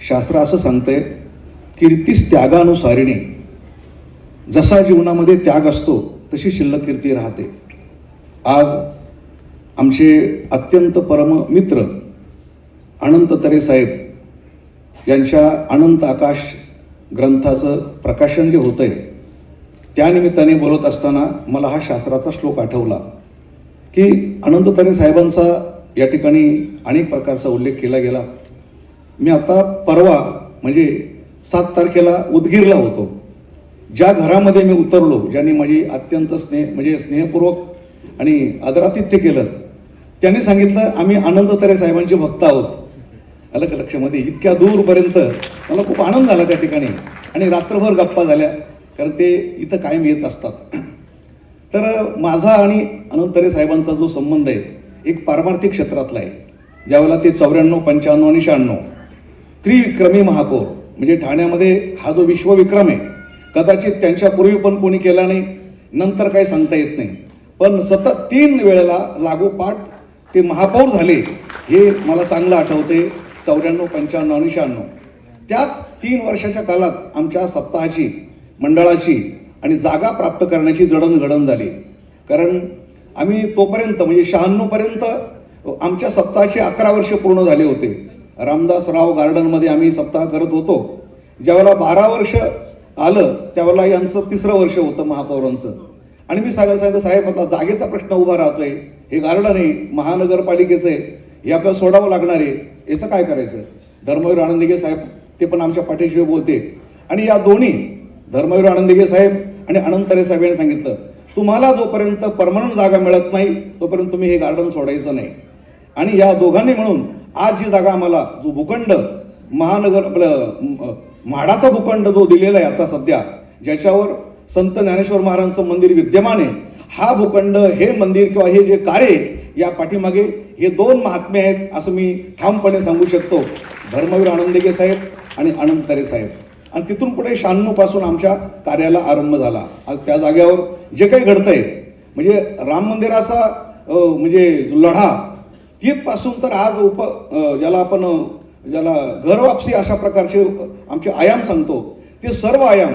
शास्त्र असं सांगतंय कीर्तीस त्यागानुसारिणी. जसा जीवनामध्ये त्याग असतो तशी शिल्लक कीर्ती राहते. आज आमचे अत्यंत परम मित्र अनंत तरे साहेब यांच्या अनंत आकाश ग्रंथाचं प्रकाशन जे होतंय त्यानिमित्ताने बोलत असताना मला हा शास्त्राचा श्लोक आठवला की अनंत तरे साहेबांचा या ठिकाणी अनेक प्रकारचा उल्लेख केला गेला. मी आता परवा म्हणजे सात तारखेला उदगीरला होतो. ज्या घरामध्ये मी उतरलो ज्यांनी माझी अत्यंत स्नेह म्हणजे स्नेहपूर्वक आणि आदरातिथ्य केलं त्यांनी सांगितलं आम्ही आनंद तरे साहेबांचे भक्त आहोत. अलग का लक्षामध्ये? इतक्या दूरपर्यंत मला खूप आनंद झाला त्या ठिकाणी. आणि रात्रभर गप्पा झाल्या कारण ते इथं कायम येत असतात. तर माझा आणि अनंतरे साहेबांचा जो संबंध आहे एक पारमार्थिक क्षेत्रातला आहे. ज्यावेळेला ते चौऱ्याण्णव पंच्याण्णव आणि शहाण्णव त्रिविक्रमी महापौर. म्हणजे ठाण्यामध्ये हा जो विश्वविक्रम आहे कदाचित त्यांच्यापूर्वी पण कोणी केला नाही नंतर काही सांगता येत नाही. पण सतत तीन वेळेला लागोपाठ ते महापौर झाले हे मला चांगलं आठवते चौऱ्याण्णव पंच्याण्णव आणि शहाण्णव. त्याच तीन वर्षाच्या काळात आमच्या सप्ताहाची मंडळाची आणि जागा प्राप्त करण्याची जडणघडण झाली. कारण आम्ही तोपर्यंत म्हणजे शहाण्णवपर्यंत आमच्या सप्ताहाचे अकरा वर्ष पूर्ण झाले होते. रामदासराव गार्डनमध्ये आम्ही सप्ताह करत होतो. ज्यावेळेला बारा वर्ष आलं त्यावेळेला यांचं तिसरं वर्ष होतं महापौरांचं. आणि मी सांगायला सांगितलं साहेब आता जागेचा प्रश्न उभा राहतोय. हे गार्डन आहे महानगरपालिकेचं आहे. हे आपल्याला सोडावं लागणार आहे. याचं काय करायचं? धर्मवीर आनंदिगे साहेब ते पण आमच्या पाठीशी बोलते. आणि या दोन्ही धर्मवीर आनंदिगे साहेब आणि अनंतरे साहेब यांनी सांगितलं तुम्हाला जोपर्यंत परमनंट जागा मिळत नाही तोपर्यंत तुम्ही हे गार्डन सोडायचं नाही. आणि या दोघांनी म्हणून आज जी जागा आम्हाला जो भूखंड महानगर आपलं म्हाडाचा भूखंड जो दिलेला आहे आता सध्या ज्याच्यावर संत ज्ञानेश्वर महाराजांचं मंदिर विद्यमान आहे हा भूखंड हे मंदिर किंवा हे जे कार्य आहे, या पाठीमागे हे दोन महात्मे आहेत असं मी ठामपणे सांगू शकतो. धर्मवीर आनंदगे साहेब आणि अनंतरे साहेब. आणि तिथून पुढे शहाण्णवपासून आमच्या कार्याला आरंभ झाला. आज त्या जाग्यावर जे काही घडतंय म्हणजे राम मंदिराचा म्हणजे लढा तिथपासून तर आज उप ज्याला आपण ज्याला घरवापसी अशा प्रकारचे आमचे आयाम सांगतो ते सर्व आयाम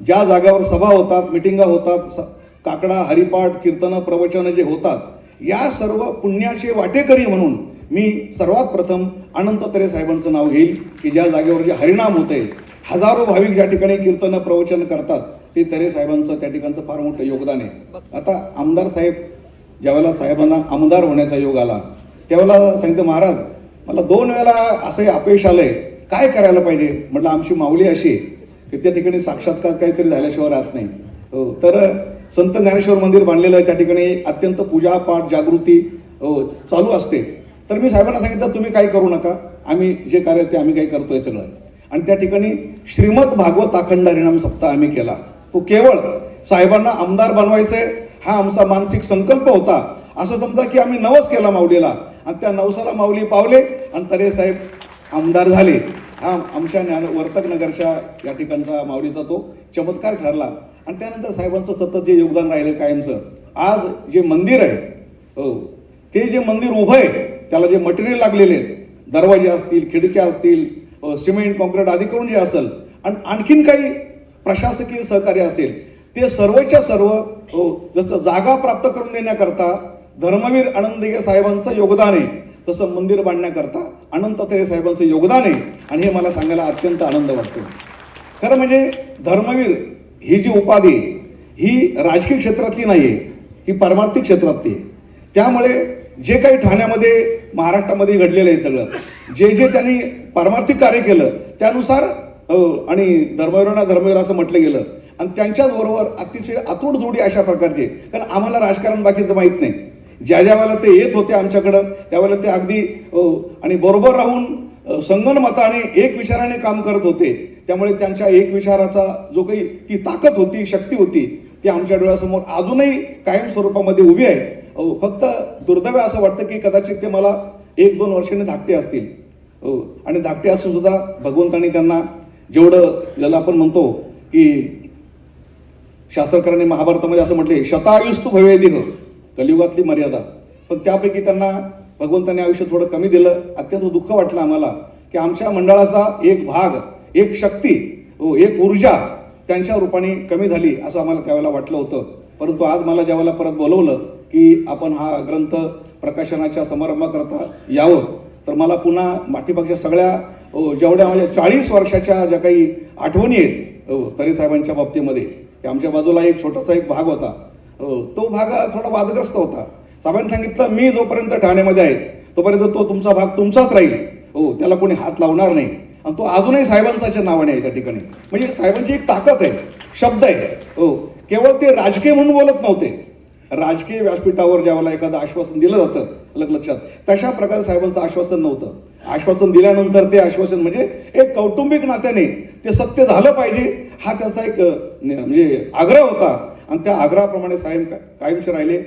ज्या जागेवर सभा होतात मिटिंगा होतात स- काकडा हरिपाठ कीर्तनं प्रवचनं जे होतात या सर्व पुण्याचे वाटेकरी म्हणून मी सर्वात प्रथम अनंत तरे साहेबांचं नाव घेईल की ज्या जागेवर जे हरिणाम होते हजारो भाविक ज्या ठिकाणी कीर्तन प्रवचन करतात ते तरे साहेबांचं त्या ठिकाणचं फार मोठं योगदान आहे. आता आमदार साहेब ज्यावेळेला साहेबांना आमदार होण्याचा योग आला त्यावेळेला सांगितलं महाराज मला दोन वेळा असं अपयश आलंय. काय करायला पाहिजे? म्हटलं आमची माऊली अशी आहे की त्या ठिकाणी साक्षात्कार काहीतरी झाल्याशिवाय राहत नाही. हो, तर संत ज्ञानेश्वर मंदिर बांधलेलं आहे त्या ठिकाणी अत्यंत पूजा पाठ जागृती हो, चालू असते. तर मी साहेबांना सांगितलं तुम्ही काही करू नका. आम्ही जे कार्य ते आम्ही काही करतोय सगळं. आणि त्या ठिकाणी श्रीमद भागवत अखंड हरिणाम सप्ताह आम्ही केला. तो केवळ साहेबांना आमदार बनवायचंय. हा आमचा मानसिक संकल्प होता. असं समजा की आम्ही नवस केला माऊलीला. आणि त्या नवसाला माऊली पावले आणि तरे साहेब आमदार झाले. हा आमच्या ज्ञान वर्तक नगरच्या या ठिकाणचा माऊलीचा तो चमत्कार ठरला. आणि त्यानंतर साहेबांचं सतत जे योगदान राहिलं कायमचं आज जे मंदिर आहे हो ते जे मंदिर उभं आहे त्याला जे मटेरियल लागलेले आहेत दरवाजे असतील खिडक्या असतील सिमेंट कॉन्क्रीट आदी करून जे असेल आणि आणखीन काही प्रशासकीय सहकार्य असेल ते सर्वच्या सर्व हो, जसं जागा प्राप्त करून देण्याकरता धर्मवीर आनंदगे साहेबांचं योगदान आहे. तसं मंदिर बांधण्याकरता अनंतते साहेबांचं योगदान आहे. आणि हे मला सांगायला अत्यंत आनंद वाटतो. खरं म्हणजे धर्मवीर ही जी उपाधी आहे, ही राजकीय क्षेत्रातली नाही आहे ही परमार्थिक क्षेत्रातली आहे. त्यामुळे जे काही ठाण्यामध्ये महाराष्ट्रामध्ये घडलेलं आहे सगळं जे जे त्यांनी पारमार्थिक कार्य केलं त्यानुसार आणि धर्मवीरांना धर्मवीर असं म्हटलं गेलं. आणि त्यांच्याच बरोबर अतिशय अतूट जोडी अशा प्रकारचे कारण आम्हाला राजकारण बाकीचं माहीत नाही. ज्या ज्या वेळेला ते येत होते आमच्याकडं त्यावेळेला ते अगदी आणि बरोबर राहून संगणमताने एक विचाराने काम करत होते. त्यामुळे त्यांच्या एक विचाराचा जो काही ती ताकद होती शक्ती होती ती आमच्या डोळ्यासमोर अजूनही कायम स्वरूपामध्ये उभी आहे. अहो, फक्त दुर्दैव असं वाटतं की कदाचित ते मला एक दोन वर्षाने धाकटे असतील. हो आणि धाकटे असून सुद्धा भगवंतांनी त्यांना जेवढं ज्याला आपण म्हणतो की शास्त्रकारांनी महाभारतामध्ये असं म्हटले शतायुस्तू भवेदिह. कलियुगातली मर्यादा. पण त्यापैकी त्यांना भगवंतांनी आयुष्य थोडं कमी दिलं. अत्यंत दुःख वाटलं आम्हाला की आमच्या मंडळाचा एक भाग एक शक्ती हो एक ऊर्जा त्यांच्या रूपाने कमी झाली असं आम्हाला त्यावेळेला वाटलं होतं. परंतु आज मला ज्यावेळेला परत बोलवलं की आपण हा ग्रंथ प्रकाशनाच्या समारंभाकरता यावं तर मला पुन्हा पाठीमागच्या सगळ्या हो, जेवढ्या म्हणजे चाळीस वर्षाच्या ज्या काही आठवणी आहेत हो, तरी साहेबांच्या बाबतीमध्ये की आमच्या बाजूला एक छोटासा एक भाग होता. तो भाग थोडा वादग्रस्त होता. साहेबांनी सांगितलं मी जोपर्यंत ठाण्यामध्ये आहे तोपर्यंत तो तुमचा भाग तुमचाच राहील. हो त्याला कोणी हात लावणार नाही. आणि तो अजूनही साहेबांच्या नावाने आहे त्या ठिकाणी. म्हणजे साहेबांची एक ताकद आहे शब्द आहे. हो केवळ ते राजकीय म्हणून बोलत नव्हते. राजकीय व्यासपीठावर ज्यावेळेला एखादं आश्वासन दिलं जातं अलग लक्षात तशा प्रकारे साहेबांचं आश्वासन नव्हतं. आश्वासन दिल्यानंतर ते आश्वासन म्हणजे एक कौटुंबिक नात्याने ते सत्य झालं पाहिजे हा त्यांचा एक म्हणजे आग्रह होता. आणि त्या आग्रहाप्रमाणे साहेब का- कायमचे राहिले.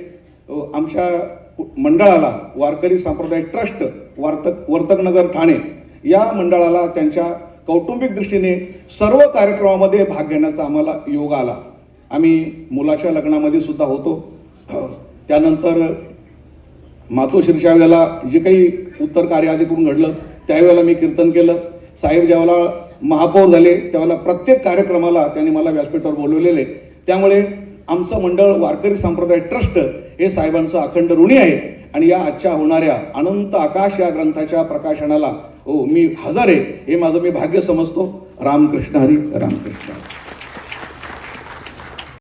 आमच्या मंडळाला वारकरी संप्रदाय ट्रस्ट वार्तक वर्तकनगर ठाणे या मंडळाला त्यांच्या कौटुंबिक दृष्टीने सर्व कार्यक्रमामध्ये भाग घेण्याचा आम्हाला योग आला. आम्ही मुलाच्या लग्नामध्ये सुद्धा होतो. त्यानंतर मातोश्रीच्या वेळेला जे काही उत्तर कार्य आधी करून घडलं त्यावेळेला मी कीर्तन केलं. साहेब ज्यावेळेला महापौर झाले त्यावेळेला प्रत्येक कार्यक्रमाला त्यांनी मला व्यासपीठावर बोलवलेले. त्यामुळे आमचं मंडळ वारकरी संप्रदाय ट्रस्ट हे साहेबांचं अखंड ऋणी आहे. आणि या आजच्या होणाऱ्या अनंत आकाश या ग्रंथाच्या प्रकाशनाला हो मी हजर आहे हे माझं मी भाग्य समजतो. रामकृष्ण हरी रामकृष्ण.